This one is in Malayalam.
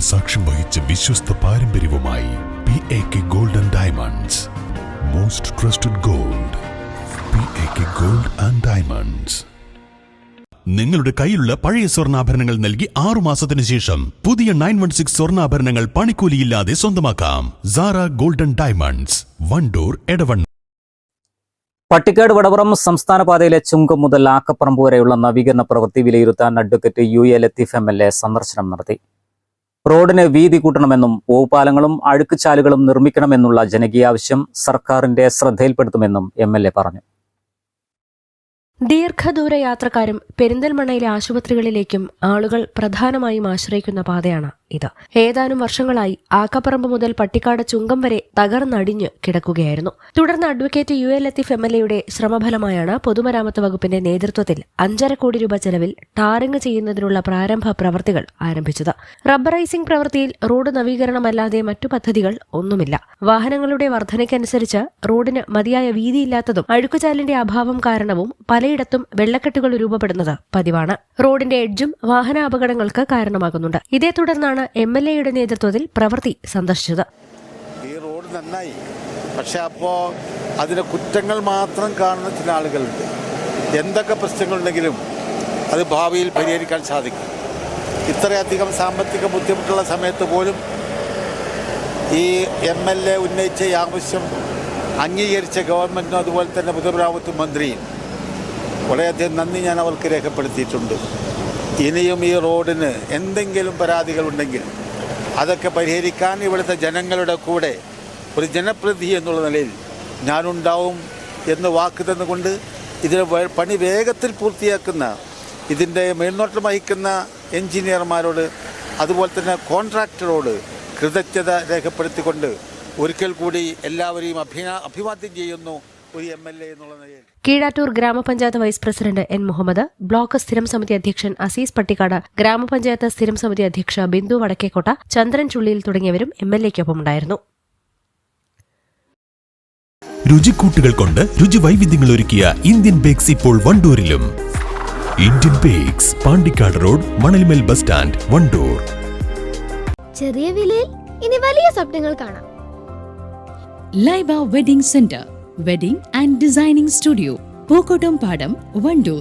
സാക്ഷ്യം വഹിച്ച വിശ്വസ്ത പാരമ്പര്യവുമായി P A K gold and diamonds most trusted gold P A K gold and diamonds നിങ്ങളുടെ കയ്യിലുള്ള പഴയ സ്വർണാഭരണങ്ങൾ നൽകി ആറു മാസത്തിന് ശേഷം പുതിയ നയൻ വൺ സിക്സ് സ്വർണാഭരണങ്ങൾ പണിക്കൂലിയില്ലാതെ സ്വന്തമാക്കാം. Sara golden diamonds door എടവൺ Pattikkad വടവറം സംസ്ഥാന പാതയിലെ ചുങ്കം മുതൽ ആക്കപ്പറമ്പ് വരെയുള്ള നവീകരണ പ്രവൃത്തി വിലയിരുത്താൻ advocate U A Latheef M L A സന്ദർശനം നടത്തി. റോഡിന് വീതി കൂട്ടണമെന്നും പൂപ്പാലങ്ങളും അഴുക്കുചാലുകളും നിർമ്മിക്കണമെന്നുള്ള ജനകീയ ആവശ്യം സർക്കാരിന്റെ ശ്രദ്ധയിൽപ്പെടുത്തുമെന്നും എ പറഞ്ഞു. ദീർഘദൂര യാത്രക്കാരും പെരിന്തൽമണ്ണയിലെ ആശുപത്രികളിലേക്കും ആളുകൾ പ്രധാനമായും ആശ്രയിക്കുന്ന പാതയാണ്. ഇത്. ഏതാനും വർഷങ്ങളായി ആക്കപ്പറമ്പ് മുതൽ പട്ടിക്കാട് ചുങ്കം വരെ തകർന്നടിഞ്ഞ് കിടക്കുകയായിരുന്നു. തുടർന്ന് advocate U L Latheef M L എയുടെ ശ്രമഫലമായാണ് പൊതുമരാമത്ത് വകുപ്പിന്റെ നേതൃത്വത്തിൽ അഞ്ചര കോടി രൂപ ചെലവിൽ ടാറിംഗ് ചെയ്യുന്നതിനുള്ള പ്രാരംഭ പ്രവൃത്തികൾ ആരംഭിച്ചത്. റബ്ബറൈസിംഗ് പ്രവൃത്തിയിൽ റോഡ് നവീകരണമല്ലാതെ മറ്റു പദ്ധതികൾ ഒന്നുമില്ല. വാഹനങ്ങളുടെ വർധനയ്ക്കനുസരിച്ച് റോഡിന് മതിയായ വീതിയില്ലാത്തതും അഴുക്കുചാലിന്റെ അഭാവം കാരണവും പലയിടത്തും വെള്ളക്കെട്ടുകൾ രൂപപ്പെടുന്നത് പതിവാണ്. റോഡിന്റെ എഡ്ജും വാഹനാപകടങ്ങൾക്ക് കാരണമാകുന്നുണ്ട്. ഇതേ തുടർന്നാണ് എം എൽ എയുടെ നേതൃത്വത്തിൽ പ്രവൃത്തി സന്ദർശിച്ചത്. ഈ റോഡ് നന്നായി. പക്ഷെ അപ്പോ അതിലെ കുറ്റങ്ങൾ മാത്രം കാണുന്ന ചില ആളുകളുണ്ട്. എന്തൊക്കെ പ്രശ്നങ്ങളുണ്ടെങ്കിലും അത് ഭാവിയിൽ പരിഹരിക്കാൻ സാധിക്കും. ഇത്രയധികം സാമ്പത്തിക ബുദ്ധിമുട്ടുള്ള സമയത്ത് പോലും ഈ എം എൽ എ ഉന്നയിച്ച ഈ ആവശ്യം അംഗീകരിച്ച ഗവൺമെന്റും അതുപോലെ തന്നെ പൊതുമരാമത്ത് മന്ത്രിയും വളരെയധികം നന്ദി ഞാൻ അവർക്ക് രേഖപ്പെടുത്തിയിട്ടുണ്ട്. ഇനിയും ഈ റോഡിന് എന്തെങ്കിലും പരാതികളുണ്ടെങ്കിൽ അതൊക്കെ പരിഹരിക്കാൻ ഇവിടുത്തെ ജനങ്ങളുടെ കൂടെ ഒരു ജനപ്രതിനിധി എന്നുള്ള നിലയിൽ ഞാനുണ്ടാവും എന്ന് വാക്ക് തന്നുകൊണ്ട് ഇതിന് പണി വേഗത്തിൽ പൂർത്തിയാക്കുന്ന ഇതിന്റെ മേൽനോട്ടം വഹിക്കുന്ന എഞ്ചിനീയർമാരോട് അതുപോലെ തന്നെ കോൺട്രാക്ടറോട് കൃതജ്ഞത രേഖപ്പെടുത്തിക്കൊണ്ട് ഒരിക്കൽ കൂടി എല്ലാവരെയും അഭിനാ അഭിവാദ്യം ചെയ്യുന്നു. ഒരു എം എൽ എ എന്നുള്ള നിലയിൽ. കീഴാറ്റൂർ ഗ്രാമപഞ്ചായത്ത് vice president N Muhammad block സ്ഥിരം സമിതി അധ്യക്ഷൻ അസീസ് പട്ടിക്കാട് ഗ്രാമപഞ്ചായത്ത് സ്ഥിരം സമിതി അധ്യക്ഷ ബിന്ദു വടക്കേക്കോട്ട ചന്ദ്രൻ ചുള്ളിയിൽ തുടങ്ങിയവരും എം എൽ എക്കൊപ്പമുണ്ടായിരുന്നു. രുചിക്കൂട്ടുകൾ കൊണ്ട് രുചി വൈവിധ്യങ്ങൾ ഒരുക്കിയ ഇന്ത്യൻ ബേക്സ് ഇപ്പോൾ വണ്ടൂരിലും. Indian bakes Pandikkad road Manalmel bus stand Wandoor. ചെറിയ വിലയിൽ ഇനി വലിയ സ്വപ്നങ്ങൾ കാണാം. Laiba wedding centre. Wedding and designing studio Pookkottumpadam Wandoor.